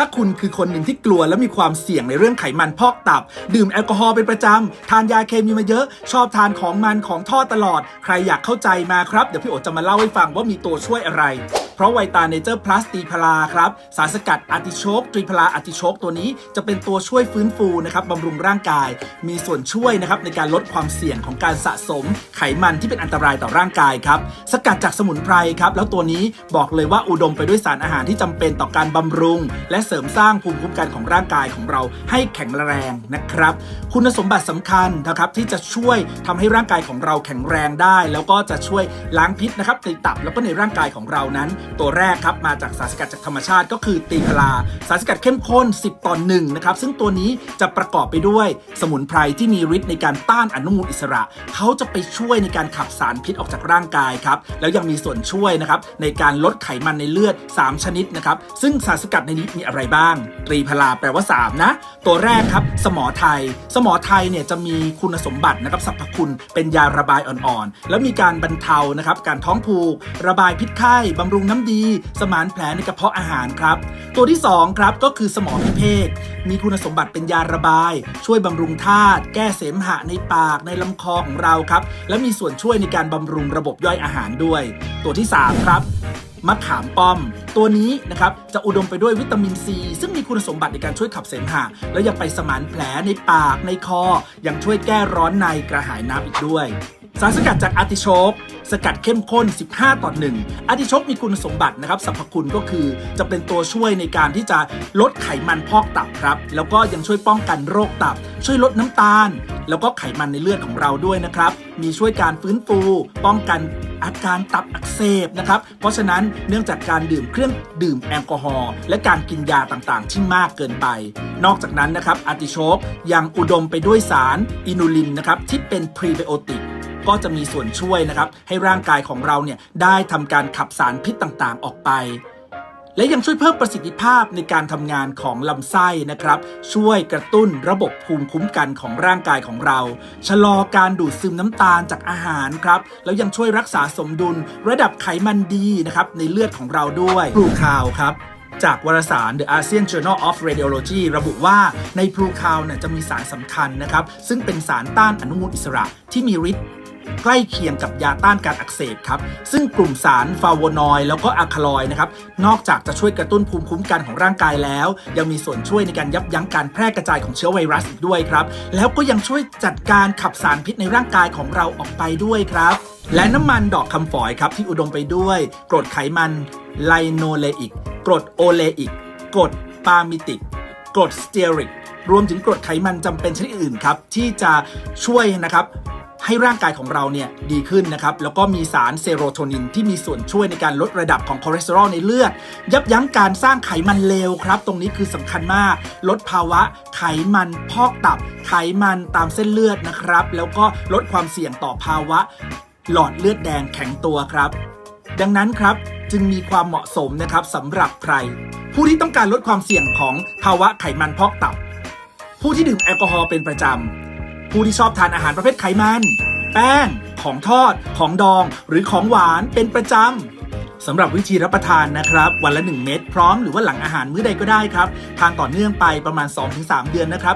ถ้าคุณคือคนหนึ่งที่กลัวและมีความเสี่ยงในเรื่องไขมันพอกตับ ดื่มแอลกอฮอล์เป็นประจำ ทานยาเคมีมาเยอะ ชอบทานของมันของทอดตลอด ใครอยากเข้าใจมาครับ เดี๋ยวพี่โอจะมาเล่าให้ฟังว่ามีตัวช่วยอะไร เพราะไวตาเนเจอร์พลัสตีพลาครับสารสกัดอาร์ติโชกตรีพลาอาร์ติโชกตัวนี้จะเป็นตัวช่วยฟื้นฟูนะครับบำรุงร่างกาย มีส่วนช่วยนะครับในการลดความเสี่ยงของการสะสม ไขมันที่เป็นอันตรายต่อร่างกายครับสกัดจากสมุนไพรครับแล้วตัวนี้บอกเลยว่าอุดมไปด้วยสารอาหารที่จำเป็นต่อการบำรุง และเสริมสร้างภูมิคุ้มกันของร่างกายของเราให้แข็งแรงนะครับ คุณสมบัติสำคัญนะครับที่จะช่วยทำให้ร่างกายของเราแข็งแรงได้ แล้วก็จะช่วยล้างพิษนะครับในตับแล้วก็ในร่างกายของเรานั้นตัวแรกครับมาจากสารสกัดจากธรรมชาติก็คือตีพลาสารสกัดเข้มข้น 10ต่อหนึ่งนะครับซึ่งตัวนี้จะประกอบไปด้วยสมุนไพรที่มีฤทธิ์ในการต้านอนุมูลอิสระ เขาจะไปช่วยในการขับสารพิษออกจากร่างกายครับแล้วยังมีส่วนช่วยนะครับในการลดไขมันในเลือด 3 ชนิดนะครับซึ่งสารสกัดในนี้มีอะไรบ้าง ตรีพลาแปลว่า 3 นะ ตัวแรกครับสมอไทย สมอไทยเนี่ยจะมีคุณสมบัตินะครับสรรพคุณเป็นยาระบายอ่อนๆ แล้วมีการบรรเทานะครับการท้องผูก ระบายพิษไข้บำรุงน้ำดี สมานแผลในกระเพาะอาหารครับ ตัวที่2ครับก็คือสมอพิเภกมีคุณสมบัติเป็นยาระบาย ช่วยบำรุงธาตุแก้เสมหะในปากในลำคอของเราครับ และมีส่วนช่วยในการบำรุงระบบย่อยอาหารด้วย ตัวที่ 3 ครับมะขามป้อม ตัวนี้นะครับจะอุดมไปด้วยวิตามินซีซึ่งมีคุณสมบัติในการช่วยขับเสมหะ และยังไปสมานแผลในปากในคอยังช่วยแก้ร้อนในกระหายน้ำอีกด้วย สารสกัดจากอาร์ติโชกสกัดเข้มข้น 15 ต่อ 1อาร์ติโชกมีคุณสมบัตินะครับสรรพคุณก็คือจะเป็นตัวช่วยในการที่จะลดไขมันพอกตับครับ แล้วก็ยังช่วยป้องกันโรคตับ ช่วยลดน้ำตาล แล้วก็ไขมันในเลือดของเราด้วยนะครับ มีช่วยการฟื้นฟู ป้องกันอาการตับอักเสบนะครับ เพราะฉะนั้นเนื่องจากการดื่มเครื่องดื่มแอลกอฮอล์และการกินยาต่างๆ ที่มากเกินไป นอกจากนั้นนะครับอาร์ติโชกยังอุดมไปด้วยสารอินูลินนะครับที่เป็นพรีไบโอติก ก็จะมีส่วนช่วยนะครับ ให้ร่างกายของเราเนี่ยได้ทำการขับสารพิษต่างๆ ออกไปและยังช่วยเพิ่มประสิทธิภาพในการทำงานของลำไส้นะครับ ช่วยกระตุ้นระบบภูมิคุ้มกันของร่างกายของเรา ชะลอการดูดซึมน้ำตาลจากอาหารครับ แล้วยังช่วยรักษาสมดุลระดับไขมันดีนะครับ ในเลือดของเราด้วยพลูคาวครับจากวารสาร The ASEAN Journal of Radiology ระบุว่าในพลูคาวเนี่ยจะมีสารสำคัญนะครับ ซึ่งเป็นสารต้านอนุมูลอิสระที่มีฤทธิ์ ใกล้เคียงกับยาต้านการอักเสบครับ ซึ่งกลุ่มสารฟาโวนอยแล้วก็อะคาลอยนะครับ นอกจากจะช่วยกระตุ้นภูมิคุ้มกันของร่างกายแล้ว ยังมีส่วนช่วยในการยับยั้งการแพร่กระจายของเชื้อไวรัสอีกด้วยครับ แล้วก็ยังช่วยจัดการขับสารพิษในร่างกายของเราออกไปด้วยครับ และน้ำมันดอกคำฝอยครับที่อุดมไปด้วยกรดไขมันไลโนเลอิกกรดโอเลอิกกรดปามิติกกรดสเตียริกรวมถึงกรดไขมันจำเป็นชนิดอื่นครับ ที่จะช่วยนะครับ ให้ร่างกายของเราเนี่ยดีขึ้นนะครับ แล้วก็มีสารเซโรโทนินที่มีส่วนช่วยในการลดระดับของคอเลสเตอรอลในเลือด ยับยั้งการสร้างไขมันเลวครับ ตรงนี้คือสำคัญมาก ลดภาวะไขมันพอกตับ ไขมันตามเส้นเลือดนะครับ แล้วก็ลดความเสี่ยงต่อภาวะ หลอดเลือดแดงแข็งตัวครับ ดังนั้นครับจึงมีความเหมาะสมนะครับสำหรับใคร ผู้ที่ต้องการลดความเสี่ยงของภาวะไขมันพอกตับ ผู้ที่ดื่มแอลกอฮอล์เป็นประจำ ผู้ที่ชอบทานอาหารประเภทไขมัน แป้ง ของทอด ของดอง หรือของหวานเป็นประจำสำหรับวิธีรับประทานนะครับ วันละ 1 เม็ดพร้อมหรือว่าหลังอาหารมื้อใดก็ได้ครับ ทานต่อเนื่องไปประมาณ 2-3 เดือนนะครับ